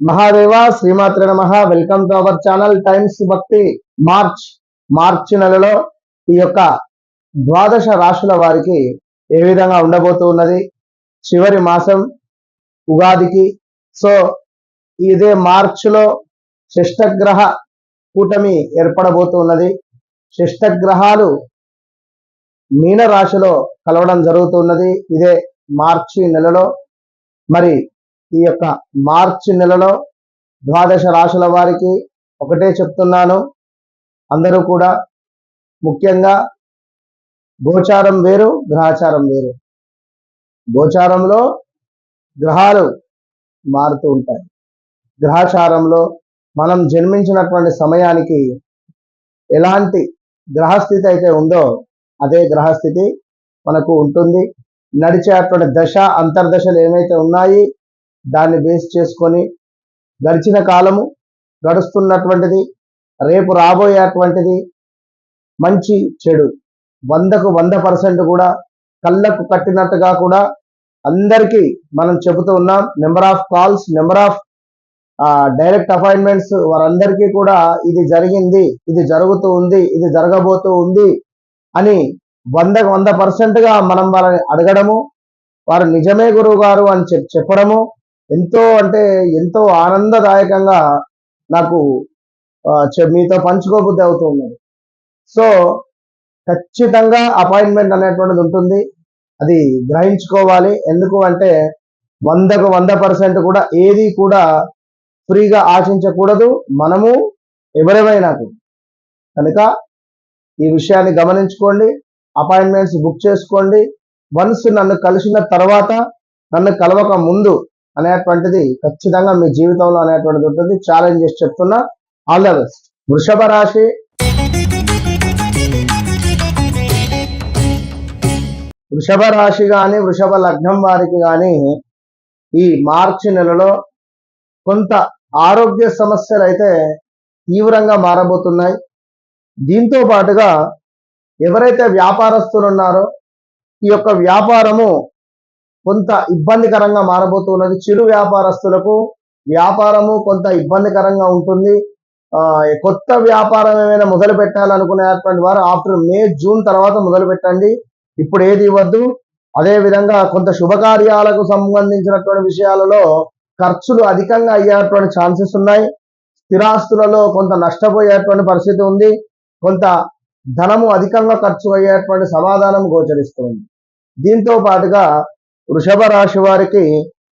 మహాదేవ శ్రీమాత్ర నమ. Welcome to our channel times Bhakti March మార్చి నెలలో ఈ యొక్క ద్వాదశ రాశుల వారికి ఏ విధంగా ఉండబోతూ ఉన్నది? చివరి మాసం ఉగాదికి. సో ఇదే మార్చిలో శిష్టగ్రహ కూటమి ఏర్పడబోతూ ఉన్నది. శిష్టగ్రహాలు మీన రాశిలో కలవడం జరుగుతున్నది ఇదే మార్చి నెలలో. మరి ఈ యొక్క మార్చి నెలలో ద్వాదశ రాశుల వారికి ఒకటే చెప్తున్నాను. అందరూ కూడా ముఖ్యంగా గోచారం వేరు గ్రహాచారం వేరు. గోచారంలో గ్రహాలు మారుతూ ఉంటాయి. గ్రహాచారంలో మనం జన్మించినటువంటి సమయానికి ఎలాంటి గ్రహస్థితి అయితే ఉందో అదే గ్రహస్థితి మనకు ఉంటుంది. నడిచేటువంటి దశ అంతర్దశలు ఏమైతే ఉన్నాయి దాన్ని బేస్ చేసుకొని గడిచిన కాలము గడుస్తున్నటువంటిది రేపు రాబోయేటువంటిది మంచి చెడు. వందకు వంద పర్సెంట్ కూడా కళ్ళకు కట్టినట్టుగా కూడా అందరికీ మనం చెబుతూ ఉన్నాం. Number of calls number of direct appointments వారందరికీ కూడా ఇది జరిగింది ఇది జరుగుతూ ఉంది ఇది జరగబోతూ ఉంది అని వందకు వంద పర్సెంట్గా మనం వాళ్ళని అడగడము వారు నిజమే గురువు గారు అని చెప్ చెప్పడము ఎంతో అంటే ఎంతో ఆనందదాయకంగా నాకు చె- మీతో పంచుకోబుద్ధి అవుతూ ఉన్నది. సో ఖచ్చితంగా అపాయింట్మెంట్ అనేటువంటిది ఉంటుంది. అది గ్రహించుకోవాలి. ఎందుకు అంటే వందకు వంద పర్సెంట్ కూడా ఏది కూడా ఫ్రీగా ఆశించకూడదు. మనము ఎవరెవరైనా కనుక ఈ విషయాన్ని గమనించుకోండి. అపాయింట్మెంట్స్ బుక్ చేసుకోండి. వన్స్ నన్ను కలిసిన తర్వాత నన్ను కలవక ముందు అనేటువంటిది ఖచ్చితంగా మీ జీవితంలో అనేటువంటిది ఉంటుంది. ఛాలెంజ్ చేసి చెప్తున్నా ఆల్ ద బెస్ట్ వృషభ రాశి. వృషభ రాశి కానీ వృషభ లగ్నం వారికి కానీ ఈ మార్చి నెలలో కొంత ఆరోగ్య సమస్యలు అయితే తీవ్రంగా మారబోతున్నాయి. దీంతో పాటుగా ఎవరైతే వ్యాపారస్తులు ఉన్నారో ఈ యొక్క వ్యాపారము కొంత ఇబ్బందికరంగా మారబోతున్నది. చిరు వ్యాపారస్తులకు వ్యాపారము కొంత ఇబ్బందికరంగా ఉంటుంది. కొత్త వ్యాపారం ఏమైనా మొదలు పెట్టాలనుకునేటువంటి వారు ఆఫ్టర్ మే జూన్ తర్వాత మొదలు పెట్టండి. ఇప్పుడు ఏది ఇవ్వద్దు. అదేవిధంగా కొంత శుభకార్యాలకు సంబంధించినటువంటి విషయాలలో ఖర్చులు అధికంగా అయ్యేటువంటి ఛాన్సెస్ ఉన్నాయి. స్థిరాస్తులలో కొంత నష్టపోయేటువంటి పరిస్థితి ఉంది. కొంత ధనము అధికంగా ఖర్చు అయ్యేటువంటి సమాధానం గోచరిస్తుంది. దీంతో పాటుగా వృషభ రాశి వారికి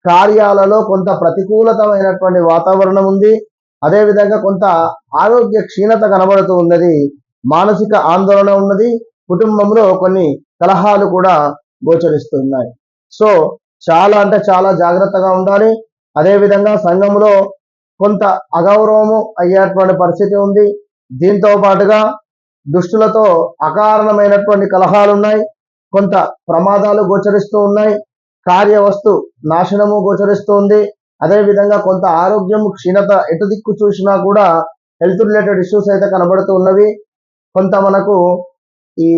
కార్యాలలో కొంత ప్రతికూలతమైనటువంటి వాతావరణం ఉంది. అదేవిధంగా కొంత ఆరోగ్య క్షీణత కనబడుతూ ఉన్నది. మానసిక ఆందోళన ఉన్నది. కుటుంబంలో కొన్ని కలహాలు కూడా గోచరిస్తున్నాయి. సో చాలా అంటే చాలా జాగ్రత్తగా ఉండాలి. అదేవిధంగా సంఘంలో కొంత అగౌరవము అయ్యేటువంటి పరిస్థితి ఉంది. దీంతో పాటుగా దుష్టులతో అకారణమైనటువంటి కలహాలు ఉన్నాయి కొంత ప్రమాదాలు గోచరిస్తూ ఉన్నాయి. కార్యవస్తు నాశనము గోచరిస్తోంది. అదేవిధంగా కొంత ఆరోగ్యం క్షీణత ఎటు దిక్కు చూసినా కూడా హెల్త్ రిలేటెడ్ ఇష్యూస్ అయితే కనబడుతూ ఉన్నవి. కొంత మనకు ఈ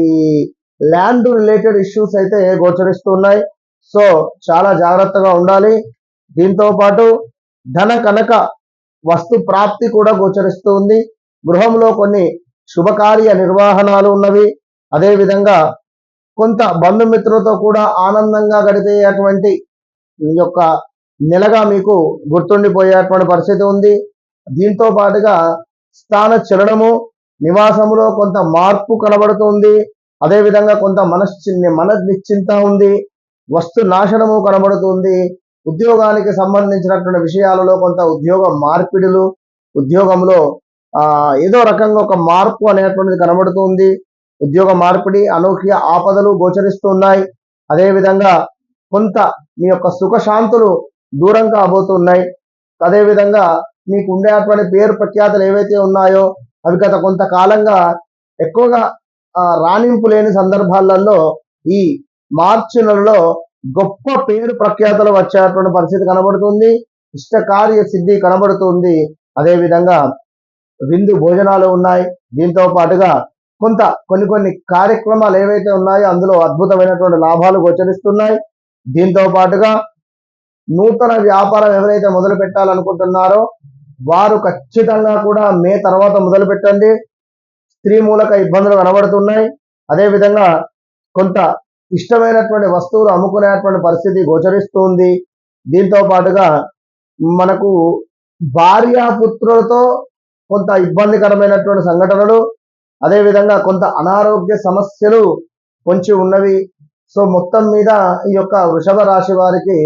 ల్యాండ్ రిలేటెడ్ ఇష్యూస్ అయితే గోచరిస్తూ ఉన్నాయి. సో చాలా జాగ్రత్తగా ఉండాలి. దీంతో పాటు ధన కనక వస్తు ప్రాప్తి కూడా గోచరిస్తూ ఉంది. గృహంలో కొన్ని శుభకార్య నిర్వహణాలు ఉన్నవి. అదేవిధంగా కొంత బంధుమిత్రులతో కూడా ఆనందంగా గడిపేటువంటి ఈ యొక్క నెలగా మీకు గుర్తుండిపోయేటువంటి పరిస్థితి ఉంది. దీంతో పాటుగా స్థాన చెల్లడము నివాసములో కొంత మార్పు కనబడుతుంది. అదేవిధంగా కొంత మనశ్చి మన నిశ్చింత ఉంది. వస్తు నాశనము కనబడుతుంది. ఉద్యోగానికి సంబంధించినటువంటి విషయాలలో కొంత ఉద్యోగ మార్పిడులు ఉద్యోగంలో ఏదో రకంగా ఒక మార్పు అనేటువంటిది కనబడుతుంది. ఉద్యోగ మార్పిడి అనూహ్య ఆపదలు గోచరిస్తున్నాయి. అదేవిధంగా కొంత మీ యొక్క సుఖశాంతులు దూరం కాబోతున్నాయి. అదేవిధంగా మీకు ఉండేటువంటి పేరు ప్రఖ్యాతలు ఏవైతే ఉన్నాయో అవి గత కొంతకాలంగా ఎక్కువగా రాణింపు లేని సందర్భాలలో ఈ మార్చి నెలలో గొప్ప పేరు ప్రఖ్యాతలు వచ్చేటువంటి పరిస్థితి కనబడుతుంది. ఇష్టకార్య సిద్ధి కనబడుతుంది. అదేవిధంగా విందు భోజనాలు ఉన్నాయి. దీంతో పాటుగా కొంత కొన్ని కొన్ని కార్యక్రమాలు ఏవైతే ఉన్నాయో అందులో అద్భుతమైనటువంటి లాభాలు గోచరిస్తున్నాయి. దీంతో పాటుగా నూతన వ్యాపారం ఎవరైతే మొదలు పెట్టాలనుకుంటున్నారో వారు ఖచ్చితంగా కూడా మే తర్వాత మొదలు పెట్టండి. స్త్రీ మూలక ఇబ్బందులు కనబడుతున్నాయి. అదేవిధంగా కొంత ఇష్టమైనటువంటి వస్తువులు అమ్ముకునేటువంటి పరిస్థితి గోచరిస్తుంది. దీంతో పాటుగా మనకు భార్యాపుత్రులతో కొంత ఇబ్బందికరమైనటువంటి సంఘటనలు అదేవిధంగా కొంత అనారోగ్య సమస్యలు పొంచి ఉన్నవి. సో మొత్తం మీద ఈ యొక్క వృషభ రాశి వారికి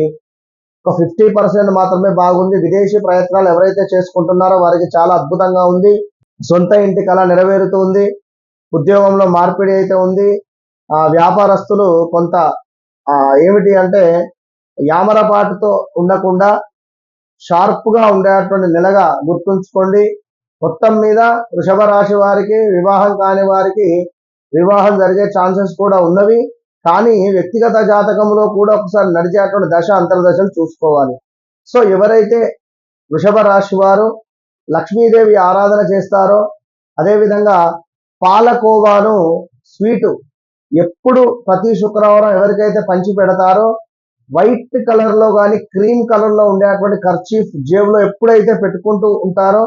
ఒక ఫిఫ్టీ పర్సెంట్ మాత్రమే బాగుంది. విదేశీ ప్రయత్నాలు ఎవరైతే చేసుకుంటున్నారో వారికి చాలా అద్భుతంగా ఉంది. సొంత ఇంటి కళ నెరవేరుతుంది. ఉద్యోగంలో మార్పిడి అయితే ఉంది. ఆ వ్యాపారస్తులు కొంత ఏమిటి అంటే యామరపాటుతో ఉండకుండా షార్ప్గా ఉండేటువంటి నెలగా గుర్తుంచుకోండి. మొత్తం మీద వృషభ రాశి వారికి వివాహం కాని వారికి వివాహం జరిగే ఛాన్సెస్ కూడా ఉన్నవి. కానీ వ్యక్తిగత జాతకంలో కూడా ఒకసారి నడిచేటువంటి దశ అంతర్దశలు చూసుకోవాలి. సో ఎవరైతే వృషభ రాశి వారు లక్ష్మీదేవి ఆరాధన చేస్తారో అదేవిధంగా పాలకోవాను స్వీటు ఎప్పుడు ప్రతి శుక్రవారం ఎవరికైతే పంచి పెడతారో వైట్ కలర్లో కానీ క్రీమ్ కలర్లో ఉండేటువంటి ఖర్చీఫ్ జేబులో ఎప్పుడైతే పెట్టుకుంటూ ఉంటారో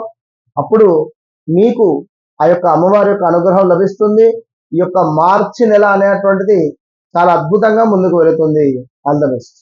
అప్పుడు మీకు ఆ యొక్క అమ్మవారి యొక్క అనుగ్రహం లభిస్తుంది. ఈ యొక్క మార్చి నెల అనేటువంటిది చాలా అద్భుతంగా ముందుకు వెళుతుంది. All the best.